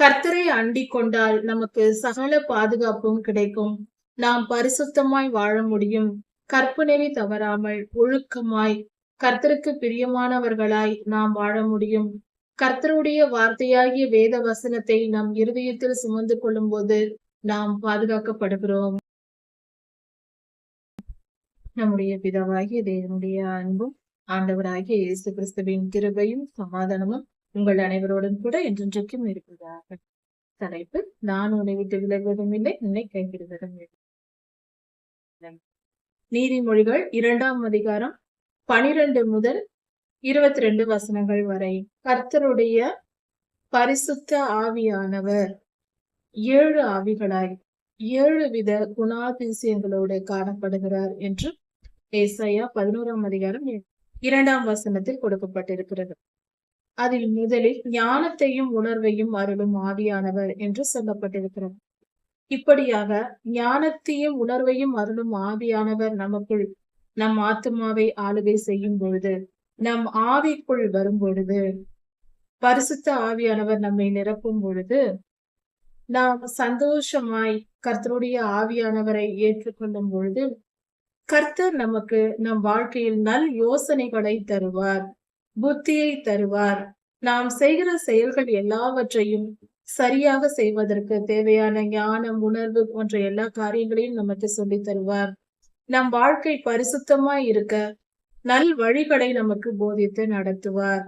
கர்த்தரை அண்டிக் கொண்டால் நமக்கு சகல பாதுகாப்பும் கிடைக்கும். நாம் பரிசுத்தமாய் வாழ முடியும். கற்பனை தவறாமல் ஒழுக்கமாய் கர்த்தருக்கு பிரியமானவர்களாய் நாம் வாழ முடியும். கர்த்தருடைய வார்த்தையாகிய வேத வசனத்தை நம் இருதயத்தில் சுமந்து கொள்ளும் போது நாம் பாதுகாக்கப்படுகிறோம். நம்முடைய பிதாவாகிய தேவனுடைய அன்பும் ஆண்டவராகிய இயேசு கிறிஸ்துவின் கிருபையும் சமாதானமும் உங்கள் அனைவரோடும் கூட என்றென்றைக்கும் இருப்பதாக தலைப்பு. நான் உன்னை விட்டு விலகுவதும் இல்லை உன்னை கைவிடுவதும் இல்லை. நீதிமொழிகள் இரண்டாம் அதிகாரம் பனிரெண்டு முதல் இருபத்தி ரெண்டு வசனங்கள் வரை. கர்த்தருடைய பரிசுத்த ஆவியானவர். ஏழு ஆவிகளாய் ஏழு வித குணாதிசயங்களோடு காணப்படுகிறார் என்று ஏசையா பதினோராம் அதிகாரம் இரண்டாம் வசனத்தில் கொடுக்கப்பட்டிருக்கிறது. அதில் முதலில் ஞானத்தையும் உணர்வையும் அருளும் ஆவியானவர் என்று சொல்லப்பட்டிருக்கிறார் இப்படியாக ஞானத்தையும் உணர்வையும் அருளும் ஆவியானவர் நமக்குள் நம் ஆத்மாவை ஆளுகை செய்யும் பொழுது நம் ஆவிக்குள் வரும் பொழுது பரிசுத்த ஆவியானவர் நம்மை நிரப்பும் பொழுது நாம் சந்தோஷமாய் கர்த்தருடைய ஆவியானவரை ஏற்றுக்கொள்ளும் பொழுது கர்த்தர் நமக்கு நம் வாழ்க்கையில் நல் யோசனைகளை தருவார். புத்தியை தருவார். நாம் செய்கிற செயல்கள் எல்லாவற்றையும் சரியாக செய்வதற்கு தேவையான ஞானம் உணர்வு போன்ற எல்லா காரியங்களையும் நமக்கு சொல்லி தருவார். நம் வாழ்க்கை பரிசுத்தமாய் இருக்க நல் வழிகளை நமக்கு போதித்து நடத்துவார்.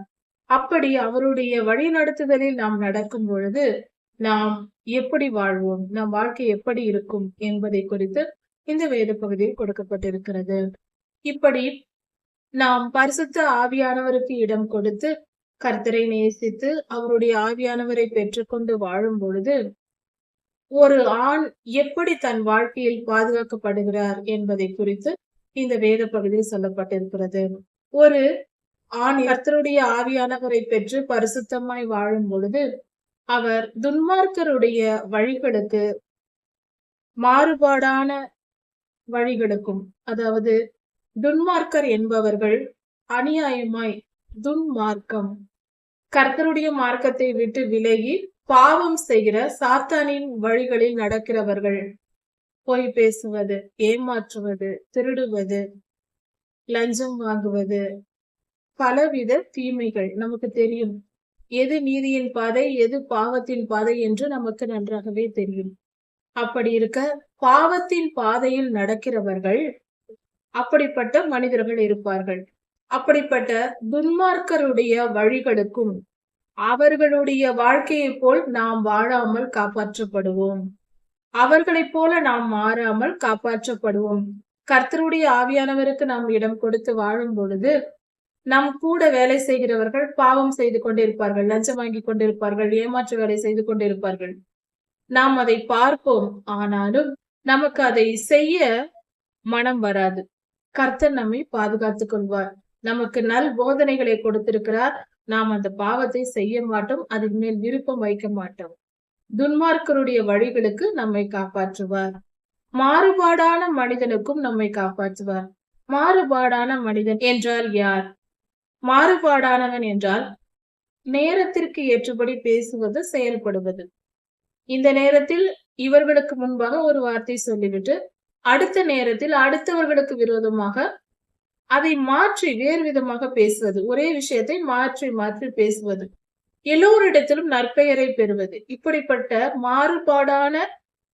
அப்படி அவருடைய வழி நடத்துதலில் நாம் நடக்கும் பொழுது நாம் எப்படி வாழ்வோம் நம் வாழ்க்கை எப்படி இருக்கும் என்பதை குறித்து இந்த வேத பகுதியில் கொடுக்கப்பட்டிருக்கிறது. இப்படி நாம் பரிசுத்த ஆவியானவருக்கு இடம் கொடுத்து கர்த்தரை நேசித்து அவருடைய ஆவியானவரை பெற்றுக்கொண்டு வாழும் பொழுது ஒரு ஆண் எப்படி தன் வாழ்க்கையில் பாதுகாக்கப்படுகிறார் என்பதை குறித்து இந்த வேத பகுதியில் சொல்லப்பட்டிருக்கிறது. ஒரு ஆண் கர்த்தருடைய ஆவியானவரை பெற்று பரிசுத்தமாய் வாழும் பொழுது அவர் துன்மார்க்கருடைய வழிகளுக்கு மாறுபாடான வழிகளுக்கும் அதாவது துன்மார்க்கர் என்பவர்கள் அநியாயமாய் துன்மார்க்கம். கர்த்தருடைய மார்க்கத்தை விட்டு விலகி பாவம் செய்கிற சாத்தானின் வழிகளில் நடக்கிறவர்கள். பொய் பேசுவது ஏமாற்றுவது திருடுவது லஞ்சம் வாங்குவது பலவித தீமைகள் நமக்கு தெரியும். எது நீதியின் பாதை எது பாவத்தின் பாதை என்று நமக்கு நன்றாகவே தெரியும். அப்படி இருக்க பாவத்தின் பாதையில் நடக்கிறவர்கள் அப்படிப்பட்ட மனிதர்கள் இருப்பார்கள். அப்படிப்பட்ட துன்மார்க்கருடைய வழிகளுக்கும் அவர்களுடைய வாழ்க்கையைப் போல் நாம் வாழாமல் காப்பாற்றப்படுவோம். அவர்களைப் போல நாம் மாறாமல் காப்பாற்றப்படுவோம். கர்த்தருடைய ஆவியானவருக்கு நாம் இடம் கொடுத்து வாழும் பொழுது நம் கூட வேலை செய்கிறவர்கள் பாவம் செய்து கொண்டிருப்பார்கள் லஞ்சம் வாங்கி கொண்டிருப்பார்கள் ஏமாற்று வேலை செய்து கொண்டிருப்பார்கள். நாம் அதை பார்ப்போம். ஆனாலும் நமக்கு அதை செய்ய மனம் வராது. கர்த்தர் நம்மை பாதுகாத்துக் கொள்வார். நமக்கு நல் போதனைகளை கொடுத்திருக்கிறார். நாம் அந்த பாவத்தை செய்ய மாட்டோம் அதன் மேல் விருப்பம் வைக்க மாட்டோம். துன்மார்க்கருடைய வழிகளுக்கு நம்மை காப்பாற்றுவார். மாறுபாடான மனிதனுக்கும் நம்மை காப்பாற்றுவார். மாறுபாடான மனிதன் என்றால் யார்? மாறுபாடானவன் என்றால் நேரத்திற்கு ஏற்றபடி பேசுவது செயல்படுவது. இந்த நேரத்தில் இவர்களுக்கு முன்பாக ஒரு வார்த்தை சொல்லிவிட்டு அடுத்த நேரத்தில் அடுத்தவர்களுக்கு விரோதமாக அதை மாற்றி வேறு விதமாக பேசுவது. ஒரே விஷயத்தை மாற்றி மாற்றி பேசுவது. எல்லோரிடத்திலும் நற்பெயரை பெறுவது. இப்படிப்பட்ட மாறுபாடான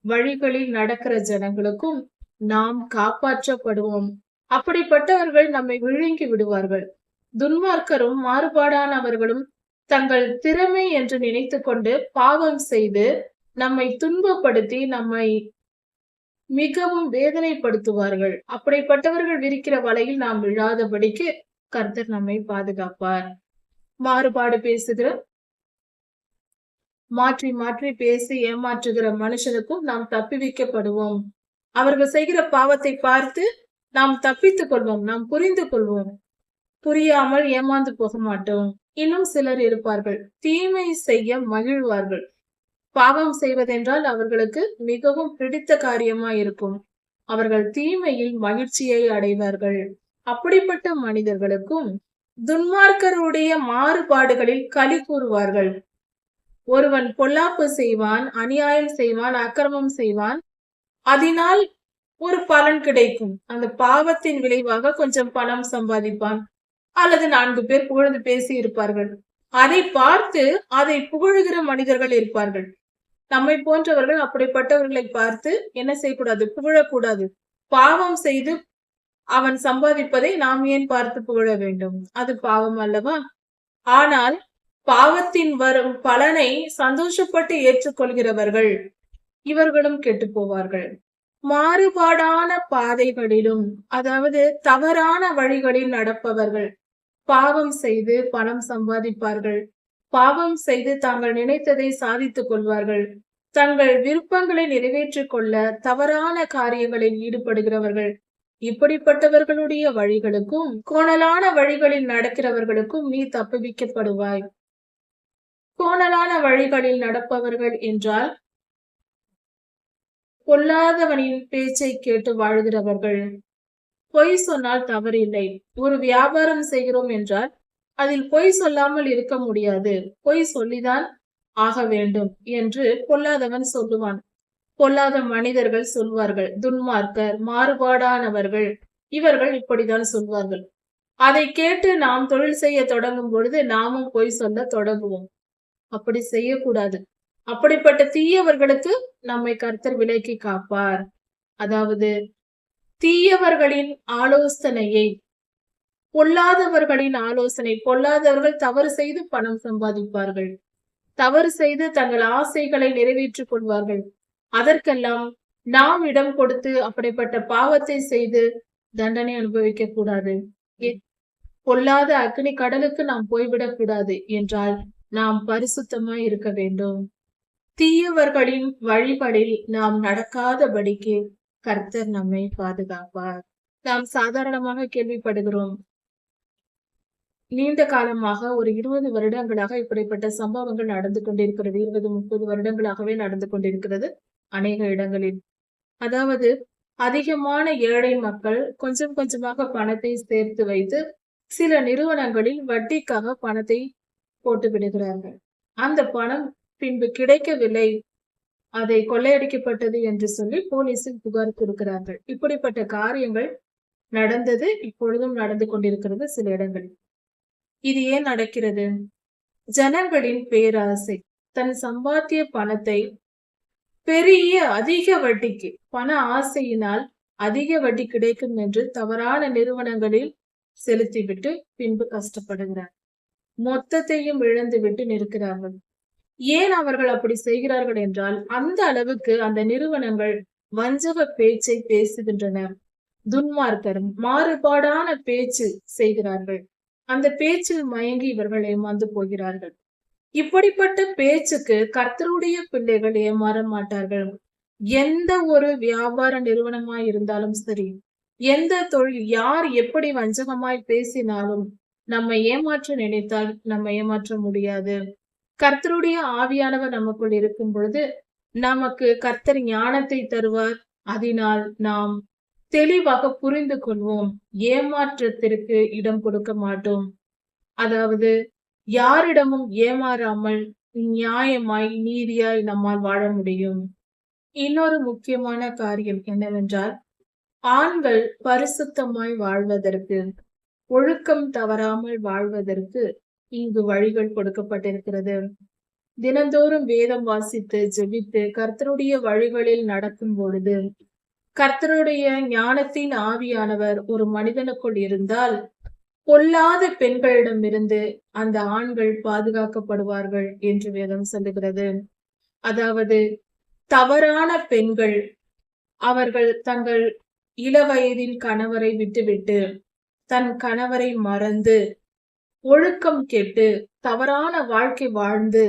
வழிகளில் நடக்கிற ஜனங்களுக்கும் நாம் காப்பாற்றப்படுவோம். அப்படிப்பட்டவர்கள் நம்மை விழுங்கி விடுவார்கள். துன்மார்க்கரும் மாறுபாடானவர்களும் தங்கள் திறமை என்று நினைத்து கொண்டு பாவம் செய்து நம்மை துன்பப்படுத்தி நம்மை மிகவும் வேதனைப்படுத்துவார்கள். அப்படிப்பட்டவர்கள் விரிக்கிற வலையில் நாம் விழாதபடிக்கு கர்த்தர் நம்மை பாதுகாப்பார். மாறுபாடு பேசுகிற மாற்றி மாற்றி பேசி ஏமாற்றுகிற மனுஷனுக்கும் நாம் தப்பி வைக்கப்படுவோம். அவர்கள் செய்கிற பாவத்தை பார்த்து நாம் தப்பித்துக் கொள்வோம் நாம் புரிந்து கொள்வோம். புரியாமல் ஏமாந்து போக மாட்டோம். இன்னும் சிலர் இருப்பார்கள். தீமை செய்ய மகிழ்வார்கள். பாவம் செய்வதென்றால் அவர்களுக்கு மிகவும் பிடித்த காரியமா இருக்கும் அவர்கள் தீமையில் மகிழ்ச்சியை அடைவார்கள். அப்படிப்பட்ட மனிதர்களுக்கும் துன்மார்க்கருடைய மாறுபாடுகளில் களி கூறுவார்கள். ஒருவன் பொல்லாப்பு செய்வான் அநியாயம் செய்வான் அக்கிரமம் செய்வான். அதனால் ஒரு பலன் கிடைக்கும். அந்த பாவத்தின் விளைவாக கொஞ்சம் பணம் சம்பாதிப்பான். அல்லது நான்கு பேர் புகழ்ந்து பேசி இருப்பார்கள் அதை பார்த்து அதை புகழுகிற மனிதர்கள் இருப்பார்கள். நம்மை போன்றவர்கள் அப்படிப்பட்டவர்களை பார்த்து என்ன செய்யக்கூடாது? புகழக்கூடாது. பாவம் செய்து அவன் சம்பாதிப்பதை நாம் ஏன் பார்த்து புகழ வேண்டும்? அது பாவம் அல்லவா? ஆனால் பாவத்தின் வரும் பலனை சந்தோஷப்பட்டு ஏற்றுக்கொள்கிறவர்கள் இவர்களும் கெட்டு போவார்கள் மாறுபாடான பாதைகளிலும் அதாவது தவறான வழிகளில் நடப்பவர்கள் பாவம் செய்து பணம் சம்பாதிப்பார்கள். பாவம் செய்து தாங்கள் நினைத்ததை சாதித்துக் கொள்வார்கள். தங்கள் விருப்பங்களை நிறைவேற்றிக் கொள்ள தவறான காரியங்களில் ஈடுபடுகிறவர்கள். இப்படிப்பட்டவர்களுடைய வழிகளுக்கும் கோணலான வழிகளில் நடக்கிறவர்களுக்கும் நீ தப்புவிக்கப்படுவாய். கோணலான வழிகளில் நடப்பவர்கள் என்றால் பொல்லாதவனின் பேச்சை கேட்டு வாழ்கிறவர்கள். பொய் சொன்னால் தவறில்லை. ஒரு வியாபாரம் செய்கிறோம் என்றால் அதில் பொய் சொல்லாமல் இருக்க முடியாது. பொய் சொல்லிதான் ஆக வேண்டும் என்று பொல்லாதவன் சொல்லுவான். பொல்லாத மனிதர்கள் சொல்வார்கள். துன்மார்க்கர் மாறுபாடானவர்கள் இவர்கள் இப்படிதான் சொல்வார்கள். அதை கேட்டு நாம் தொழில் செய்ய தொடங்கும் பொழுது நாமும் பொய் சொல்ல தொடங்குவோம். அப்படி செய்யக்கூடாது. அப்படிப்பட்ட தீயவர்களுக்கு நம்மை கர்த்தர் விலக்கி காப்பார். அதாவது தீயவர்களின் ஆலோசனையை பொல்லாதவர்களின் ஆலோசனை பொல்லாதவர்கள் தவறு செய்து பணம் சம்பாதிப்பார்கள். தவறு செய்து தங்கள் ஆசைகளை நிறைவேற்றிக் கொள்வார்கள். அதற்கெல்லாம் நாம் இடம் கொடுத்து அப்படிப்பட்ட பாவத்தை செய்து தண்டனை அனுபவிக்க கூடாது. பொல்லாத அக்னி கடலுக்கு நாம் போய்விடக் கூடாது என்றால் நாம் பரிசுத்தமாய் இருக்க வேண்டும். தீயவர்களின் வழிபடில் நாம் நடக்காதபடிக்கு கர்த்தர் நம்மை பாதுகாப்பார். நாம் சாதாரணமாக கேள்விப்படுகிறோம் நீண்ட காலமாக ஒரு இருபது வருடங்களாக இப்படிப்பட்ட சம்பவங்கள் நடந்து கொண்டிருக்கிறது. இருபது முப்பது வருடங்களாகவே நடந்து கொண்டிருக்கிறது அநேக இடங்களில். அதாவது அதிகமான ஏழை மக்கள் கொஞ்சம் கொஞ்சமாக பணத்தை சேர்த்து வைத்து சில நிறுவனங்களில் வட்டிக்காக பணத்தை போட்டு விடுகிறார்கள். அந்த பணம் பின்பு கிடைக்கவில்லை. அதை கொள்ளையடிக்கப்பட்டது என்று சொல்லி போலீசில் புகார் கொடுக்கிறார்கள். இப்படிப்பட்ட காரியங்கள் நடந்தது இப்பொழுதும் நடந்து கொண்டிருக்கிறது சில இடங்களில். இது ஏன் நடக்கிறது? ஜனங்களின் பேராசை தன் சம்பாத்திய பணத்தை பெரிய அதிக வட்டிக்கு பண ஆசையினால் அதிக வட்டி கிடைக்கும் என்று தவறான நிறுவனங்களில் செலுத்திவிட்டு பின்பு கஷ்டப்படுகிறார். மொத்தத்தையும் இழந்துவிட்டு நிற்கிறார்கள். ஏன் அவர்கள் அப்படி செய்கிறார்கள் என்றால் அந்த அளவுக்கு அந்த நிறுவனங்கள் வஞ்சக பேச்சை பேசுகின்றன. துன்மார்க்கரும் மாறுபாடான பேச்சு செய்கிறார்கள். அந்த பேச்சில் மயங்கி இவர்கள் ஏமாந்து போகிறார்கள். இப்படிப்பட்ட பேச்சுக்கு கர்த்தருடைய பிள்ளைகள் ஏமாற மாட்டார்கள். எந்த ஒரு வியாபார நிறுவனமாய் இருந்தாலும் சரி எந்த தொழில் யார் எப்படி வஞ்சகமாய் பேசினாலும் நம்மை ஏமாற்ற நினைத்தால் நம்ம ஏமாற்ற முடியாது. கர்த்தருடைய ஆவியானவர் நமக்குள் இருக்கும் பொழுது நமக்கு கர்த்தர் ஞானத்தை தருவார். அதனால் நாம் தெளிவாக புரிந்து கொள்வோம். ஏமாற்றத்திற்கு இடம் கொடுக்க மாட்டோம். அதாவது யாரிடமும் ஏமாறாமல் நியாயமாய் நீதியாய் நம்மால் வாழ முடியும். இன்னொரு முக்கியமான காரியம் என்னவென்றால் ஆண்கள் பரிசுத்தமாய் வாழ்வதற்கு ஒழுக்கம் தவறாமல் வாழ்வதற்கு இங்கு வழிகள் கொடுக்கப்பட்டிருக்கிறது. தினந்தோறும் வேதம் வாசித்து ஜெபித்து கர்த்தருடைய வழிகளில் நடக்கும் பொழுது கர்த்தருடைய ஞானத்தின் ஆவியானவர் ஒரு மனிதனுக்குள் இருந்தால் பொல்லாத பெண்களிடமிருந்து அந்த ஆண்கள் பாதுகாக்கப்படுவார்கள் என்று வேதம் சொல்லுகிறது. அதாவது தவறான பெண்கள் அவர்கள் தங்கள் இளவயதின் கணவரை விட்டுவிட்டு தன் கணவரை மறந்து ஒழுக்கம் கெட்டு தவறான வாழ்க்கை வாழ்ந்து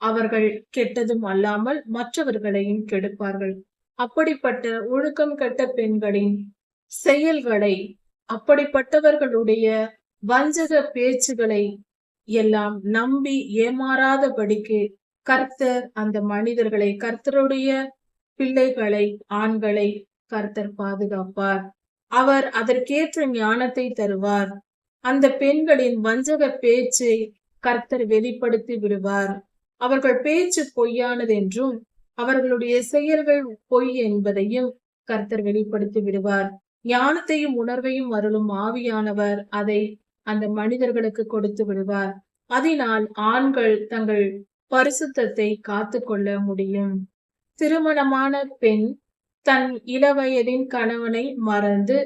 அவர்கள் கெட்டதும் அல்லாமல் மற்றவர்களையும் கெடுப்பார்கள். அப்படிப்பட்ட ஒழுக்கம் கெட்ட பெண்களின் செயல்களை அப்படிப்பட்டவர்களுடைய வஞ்சக பேச்சுகளை எல்லாம் நம்பி ஏமாறாதபடிக்கு கர்த்தர் அந்த மனிதர்களை கர்த்தருடைய பிள்ளைகளை ஆண்களை கர்த்தர் பாதுகாப்பார். அவர் அதற்கேற்ற ஞானத்தை தருவார். அந்த பெண்களின் வஞ்சக பேச்சை கர்த்தர் வெளிப்படுத்தி விடுவார். அவர்கள் பேச்சு பொய்யானது என்றும் அவர்களுடைய செயல்கள் பொய் என்பதையும் கர்த்தர் வெளிப்படுத்தி விடுவார். ஞானத்தையும் உணர்வையும் அருளும் ஆவியானவர் அதை அந்த மனிதர்களுக்கு கொடுத்து விடுவார். அதனால் ஆண்கள் தங்கள் பரிசுத்தத்தை காத்து கொள்ள முடியும். திருமணமான பெண் தன் இளவயதின் கணவனை மறந்து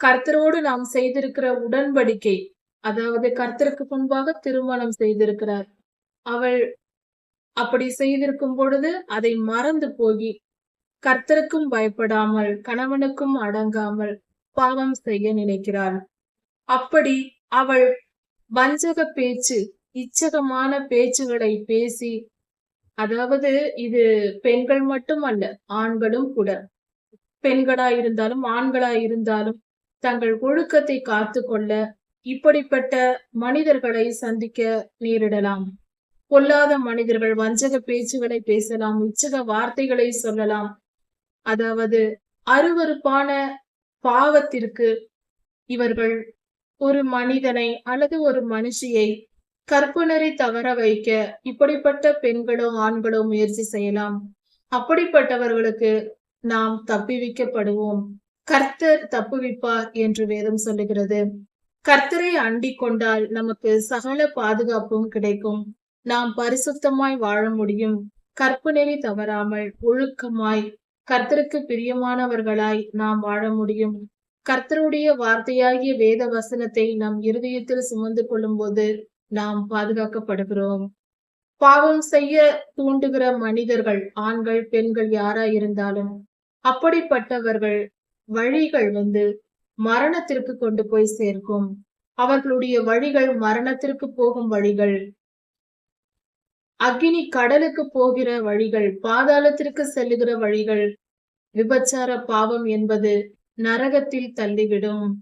கர்த்தரோடு நாம் செய்திருக்கிற உடன்படிக்கை அதாவது கர்த்தருக்கு முன்பாக திருமணம் செய்திருக்கிறார். அவள் அப்படி செய்திருக்கும் பொழுது அதை மறந்து போகி கர்த்தருக்கும் பயப்படாமல் கணவனுக்கும் அடங்காமல் பாவம் செய்ய நினைக்கிறாள் அப்படி அவள் வஞ்சக பேச்சு இச்சகமான பேச்சுகளை பேசி அதாவது இது பெண்கள் மட்டும் அல்ல ஆண்களும் கூட. பெண்களாயிருந்தாலும் இருந்தாலும் இருந்தாலும் தங்கள் ஒழுக்கத்தை காத்து கொள்ள இப்படிப்பட்ட மனிதர்களை சந்திக்க நேரிடலாம். பொல்லாத மனிதர்கள் வஞ்சக பேச்சுகளை பேசலாம் உச்சக வார்த்தைகளை சொல்லலாம். அதாவது அருவருப்பான பாவத்திற்கு இவர்கள் ஒரு மனிதனை அல்லது ஒரு மனுஷியை கற்பனரை தவற வைக்க இப்படிப்பட்ட பெண்களோ ஆண்களோ முயற்சி செய்யலாம். அப்படிப்பட்டவர்களுக்கு நாம் தப்பிவிக்கப்படுவோம் கர்த்தர் தப்புவிப்பார் என்று வேதம் சொல்லுகிறது. கர்த்தரை அண்டிக் கொண்டால் நமக்கு சகல பாதுகாப்பும் கிடைக்கும். நாம் பரிசுத்தமாய் வாழ முடியும். கற்பு நெறி தவறாமல் ஒழுக்கமாய் கர்த்தருக்கு பிரியமானவர்களாய் நாம் வாழ முடியும். கர்த்தருடைய வார்த்தையாகிய வேத வசனத்தை நம் இருதயத்தில் சுமந்து கொள்ளும் போது நாம் பாதுகாக்கப்படுகிறோம். பாவம் செய்ய தூண்டுகிற மனிதர்கள் ஆண்கள் பெண்கள் யாரா இருந்தாலும் அப்படிப்பட்டவர்கள் வழிகள் வந்து மரணத்திற்கு கொண்டு போய் சேர்க்கும். அவர்களுடைய வழிகள் மரணத்திற்கு போகும் வழிகள். அக்னி கடலுக்கு போகிற வழிகள் பாதாளத்திற்கு செல்லுகிற வழிகள் விபச்சார பாவம் என்பது நரகத்தில் தள்ளிவிடும்.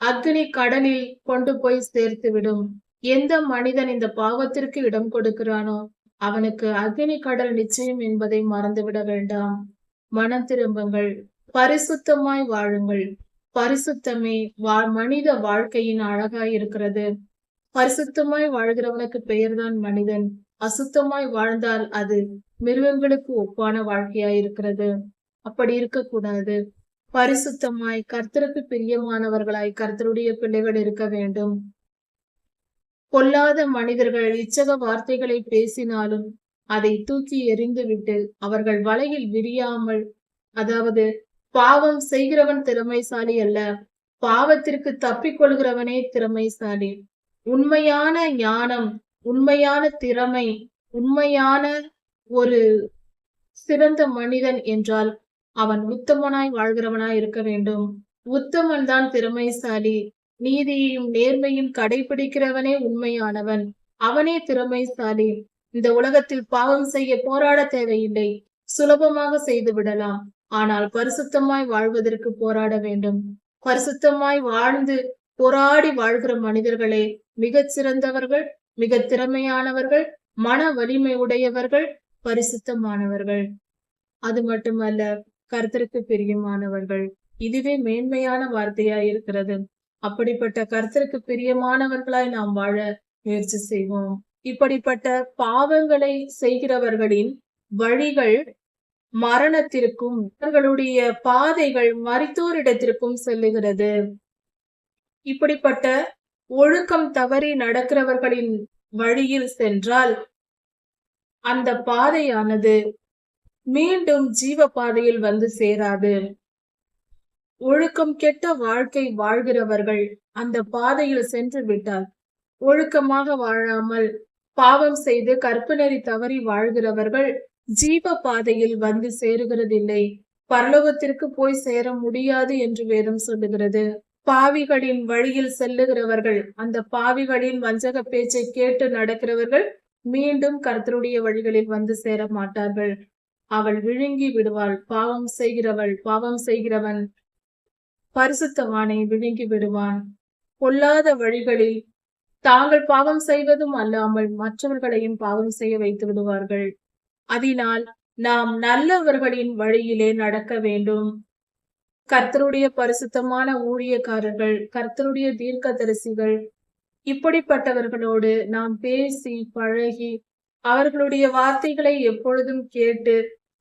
அக்னி கடலில் கொண்டு போய் சேர்த்து விடும். எந்த மனிதன் இந்த பாவத்திற்கு இடம் கொடுக்கிறானோ அவனுக்கு அக்னி கடல் நிச்சயம் என்பதை மறந்துவிட வேண்டாம். மனம் திரும்புங்கள். பரிசுத்தமாய் வாழுங்கள். பரிசுத்தமே வா மனித வாழ்க்கையின் அழகாய் இருக்கிறது. பரிசுத்தமாய் வாழ்கிறவனுக்கு பெயர்தான் மனிதன். அசுத்தமாய் வாழ்ந்தால் அது மிருகங்களுக்கு ஒப்பான வாழ்க்கையாய் இருக்கிறது அப்படி இருக்கக்கூடாது. பரிசுத்தமாய் கர்த்தருக்கு பிரியமானவர்களாய் கர்த்தருடைய பிள்ளைகள் இருக்க வேண்டும். பொல்லாத மனிதர்கள் இச்சக வார்த்தைகளை பேசினாலும் அதை தூக்கி எறிந்துவிட்டு அவர்கள் வலையில் விரியாமல் அதாவது பாவம் செய்கிறவன் திறமைசாலி அல்ல பாவத்திற்கு தப்பிக்கொள்கிறவனே திறமைசாலி. உண்மையான ஞானம் உண்மையான திறமை உண்மையான ஒரு சிறந்த மனிதன் என்றால் அவன் உத்தமனாய் வாழ்கிறவனாய் இருக்க வேண்டும். உத்தமன் தான் திறமைசாலி. நீதியையும் நேர்மையும் கடைபிடிக்கிறவனே உண்மையானவன். அவனே திறமைசாலி. இந்த உலகத்தில் பாவம் செய்ய போராட தேவையில்லை. சுலபமாக செய்து விடலாம். ஆனால் பரிசுத்தமாய் வாழ்வதற்கு போராட வேண்டும். பரிசுத்தமாய் வாழ்ந்து போராடி வாழ்கிற மனிதர்களே மிகச் சிறந்தவர்கள் மிக திறமையானவர்கள் மன வலிமை உடையவர்கள் பரிசுத்தமானவர்கள். அது மட்டுமல்ல கர்த்தருக்கு பிரியமானவர்கள். இதுவே மேன்மையான வார்த்தையா இருக்கிறது. அப்படிப்பட்ட கர்த்தருக்கு பிரியமானவர்களாய் நாம் வாழ முயற்சி செய்வோம். இப்படிப்பட்ட பாவங்களை செய்கிறவர்களின் வழிகள் மரணத்திற்கும் அவர்களுடைய பாதைகள் மறித்தோரிடத்திற்கும் செல்லுகிறது. இப்படிப்பட்ட ஒழுக்கம் தவறி நடக்கிறவர்களின் வழியில் சென்றால் அந்த பாதையானது மீண்டும் ஜீவ பாதையில் வந்து சேராது. ஒழுக்கம் கெட்ட வாழ்க்கை வாழ்கிறவர்கள் அந்த பாதையில் சென்று விட்டால் ஒழுக்கமாக வாழாமல் பாவம் செய்து கற்பனரி தவறி வாழ்கிறவர்கள் ஜீவ பாதையில் வந்து சேருகிறதில்லை. பரலோகத்திற்கு போய் சேர முடியாது என்று வேதம் சொல்லுகிறது. பாவிகளின் வழியில் செல்லுகிறவர்கள் அந்த பாவிகளின் வஞ்சக பேச்சை கேட்டு நடக்கிறவர்கள் மீண்டும் கர்த்தருடைய வழிகளில் வந்து சேர மாட்டார்கள். அவள் விழுங்கி விடுவாள் பாவம் செய்கிறவள் பாவம் செய்கிறவன் பரிசுத்தவானை விழுங்கி விடுவான். பொல்லாத வழிகளில் தாங்கள் பாவம் செய்வதும் அல்லாமல் மற்றவர்களையும் பாவம் செய்ய வைத்து விடுவார்கள். அதனால் நாம் நல்லவர்களின் வழியிலே நடக்க வேண்டும். கர்த்தருடைய பரிசுத்தமான ஊழியக்காரர்கள் கர்த்தருடைய தீர்க்கதரிசிகள் இப்படிப்பட்டவர்களோடு நாம் பேசி பழகி அவர்களுடைய வார்த்தைகளை எப்பொழுதும் கேட்டு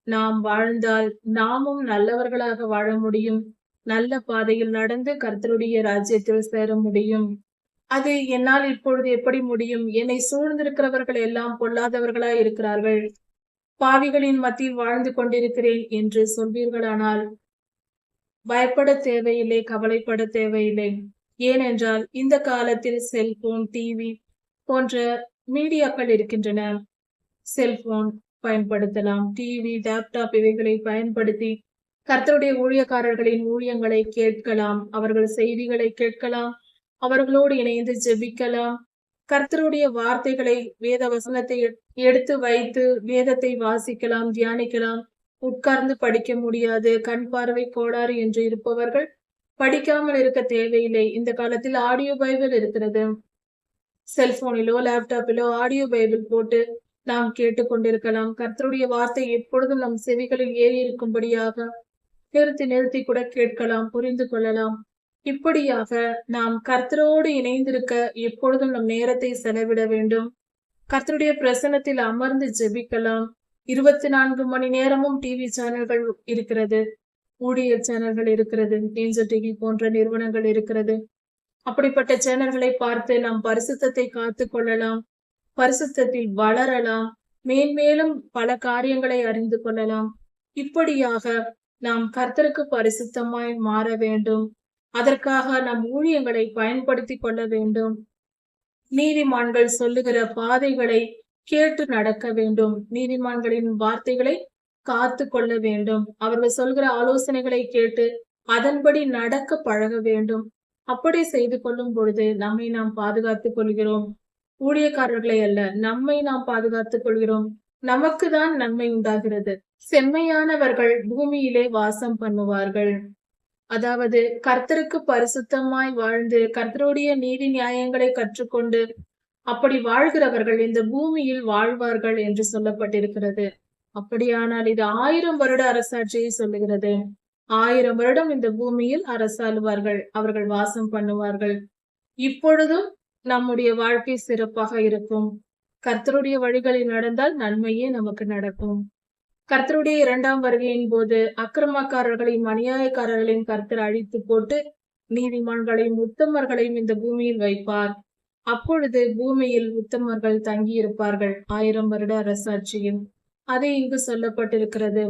நாம் வாழ்ந்தால் நாமும் நல்லவர்களாக வாழ முடியும். நல்ல பாதையில் நடந்து கர்த்தருடைய ராஜ்யத்தில் சேர முடியும். அது என்னால் இப்பொழுது எப்படி முடியும்? என்னை சூழ்ந்திருக்கிறவர்கள் எல்லாம் பொல்லாதவர்களாய் இருக்கிறார்கள்? பாவிகளின் மத்தியில் வாழ்ந்து கொண்டிருக்கிறேன் என்று சொல்வீர்களானால் பயப்பட தேவையில்லை கவலைப்பட தேவையில்லை. ஏனென்றால் இந்த காலத்தில் செல்போன் டிவி போன்ற மீடியாக்கள் இருக்கின்றன. செல்போன் பயன்படுத்தலாம் டிவி லேப்டாப் இவைகளை பயன்படுத்தி கர்த்தருடைய ஊழியக்காரர்களின் ஊழியங்களை கேட்கலாம் அவர்கள் செய்திகளை கேட்கலாம் அவர்களோடு இணைந்து ஜெபிக்கலாம். கர்த்தருடைய வார்த்தைகளை வேத வசனத்தை எடுத்து வைத்து வேதத்தை வாசிக்கலாம் தியானிக்கலாம். உட்கார்ந்து படிக்க முடியாது. கண் பார்வை கோளாறு என்று இருப்பவர்கள் படிக்காமல் இருக்க தேவையில்லை. இந்த காலத்தில் ஆடியோ பைபிள் இருக்கிறது. செல்போனிலோ லேப்டாப்பிலோ ஆடியோ பைபிள் போட்டு நாம் கேட்டுக்கொண்டிருக்கலாம். கர்த்தருடைய வார்த்தை எப்பொழுதும் நம் செவிகளில் ஏறி இருக்கும்படியாக நிறுத்தி நிறுத்தி கூட கேட்கலாம் புரிந்து கொள்ளலாம். இப்படியாக நாம் கர்த்தரோடு இணைந்திருக்க எப்பொழுதும் நம் நேரத்தை செலவிட வேண்டும். கர்த்தருடைய பிரசனத்தில் அமர்ந்து ஜெபிக்கலாம். இருபத்தி நான்கு மணி நேரமும் டிவி சேனல்கள் இருக்கிறது. ஊழியர் சேனல்கள் இருக்கிறது. ஏஞ்சல் டிவி போன்ற நிறுவனங்கள் இருக்கிறது. அப்படிப்பட்ட சேனல்களை பார்த்து நாம் பரிசுத்தத்தை காத்து கொள்ளலாம். பரிசுத்தத்தில் வளரலாம். மேன்மேலும் பல காரியங்களை அறிந்து கொள்ளலாம். இப்படியாக நாம் கர்த்தருக்கு பரிசுத்தமாய் மாற வேண்டும். அதற்காக நம் ஊழியங்களை பயன்படுத்தி கொள்ள வேண்டும். நீதிமான்கள் சொல்லுகிற பாதைகளை கேட்டு நடக்க வேண்டும். நீதிமான்களின் வார்த்தைகளை காத்து கொள்ள வேண்டும். அவர்கள் சொல்கிற ஆலோசனைகளை கேட்டு அதன்படி நடக்க பழக வேண்டும். அப்படி செய்து கொள்ளும் பொழுது நம்மை நாம் பாதுகாத்துக் கொள்கிறோம். ஊழியக்காரர்களை அல்ல நம்மை நாம் பாதுகாத்துக் கொள்கிறோம். நமக்கு தான் நன்மை உண்டாகிறது. செம்மையானவர்கள் பூமியிலே வாசம் பண்ணுவார்கள். அதாவது கர்த்தருக்கு பரிசுத்தமாய் வாழ்ந்து கர்த்தருடைய நீதி நியாயங்களை கற்றுக்கொண்டு அப்படி வாழ்கிறவர்கள் இந்த பூமியில் வாழ்வார்கள் என்று சொல்லப்பட்டிருக்கிறது. அப்படியானால் இது ஆயிரம் வருட அரசாட்சியை சொல்லுகிறது. ஆயிரம் வருடம் இந்த பூமியில் அரசாளுவார்கள் அவர்கள் வாசம் பண்ணுவார்கள். இப்பொழுதும் நம்முடைய வாழ்க்கை சிறப்பாக இருக்கும். கர்த்தருடைய வழிகளில் நடந்தால் நன்மையே நமக்கு நடக்கும். கர்த்தருடைய இரண்டாம் வருகையின் போது அக்கிரமக்காரர்களையும் அநியாயக்காரர்களையும் கர்த்தர் அழித்து போட்டு நீதிமான்களையும் உத்தமர்களையும் இந்த பூமியில் வைப்பார். அப்பொழுது பூமியில் உத்தமர்கள் தங்கி இருப்பார்கள் ஆயிரம் வருட அரசாட்சியில் அதை இங்கு சொல்லப்பட்டிருக்கிறது.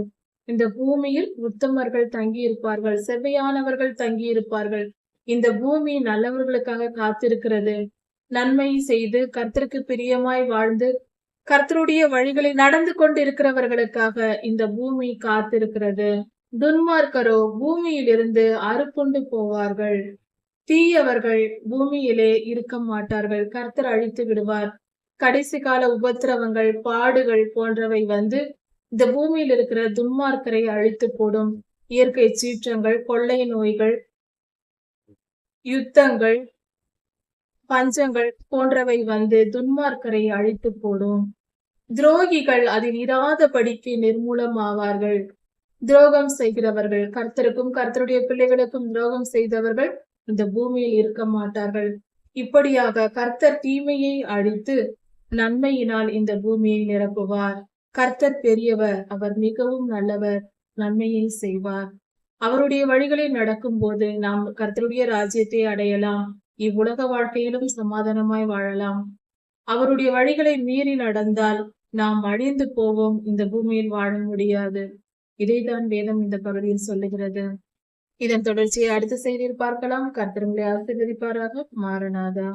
இந்த பூமியில் உத்தமர்கள் தங்கி இருப்பார்கள் செவ்வையானவர்கள் தங்கி இருப்பார்கள் இந்த பூமி நல்லவர்களுக்காக காத்திருக்கிறது. நன்மை செய்து கர்த்தருக்கு பிரியமாய் வாழ்ந்து கர்த்தருடைய வழிகளில் நடந்து கொண்டிருக்கிறவர்களுக்காக இந்த பூமி காத்திருக்கிறது. துன்மார்க்கரோ பூமியிலிருந்து அறுப்புண்டு போவார்கள். தீயவர்கள் பூமியிலே இருக்க மாட்டார்கள். கர்த்தர் அழித்து விடுவார். கடைசி கால உபத்திரவங்கள் பாடுகள் போன்றவை வந்து இந்த பூமியில் இருக்கிற துன்மார்க்கரை அழித்து போடும். இயற்கை சீற்றங்கள் கொள்ளை நோய்கள் யுத்தங்கள் பஞ்சங்கள் போன்றவை வந்து துன்மார்க்கரை அழித்து போடும். துரோகிகள் அதில் இராதபடிக்கு நிர்மூலமாவார்கள். துரோகம் செய்கிறவர்கள் கர்த்தருக்கும் கர்த்தருடைய பிள்ளைகளுக்கும் துரோகம் செய்தவர்கள் இந்த பூமியில் இருக்க மாட்டார்கள். இப்படியாக கர்த்தர் தீமையை அழித்து நன்மையினால் இந்த பூமியை நிரப்புவார். கர்த்தர் பெரியவர் அவர் மிகவும் நல்லவர் நன்மையை செய்வார். அவருடைய வழிகளில் நடக்கும்போது நாம் கர்த்தருடைய ராஜ்யத்தை அடையலாம். இவ்வுலக வாழ்க்கையிலும் சமாதானமாய் வாழலாம். அவருடைய வழிகளை மீறி நடந்தால் நாம் அழிந்து போவோம். இந்த பூமியில் வாழ முடியாது. இதைதான் வேதம் இந்த பகுதியில் சொல்லுகிறது. இதன் தொடர்ச்சியை அடுத்த செய்தியில் பார்க்கலாம். கர்த்தரங்களை ஆசீர்வதிப்பாராக. மாறனாதா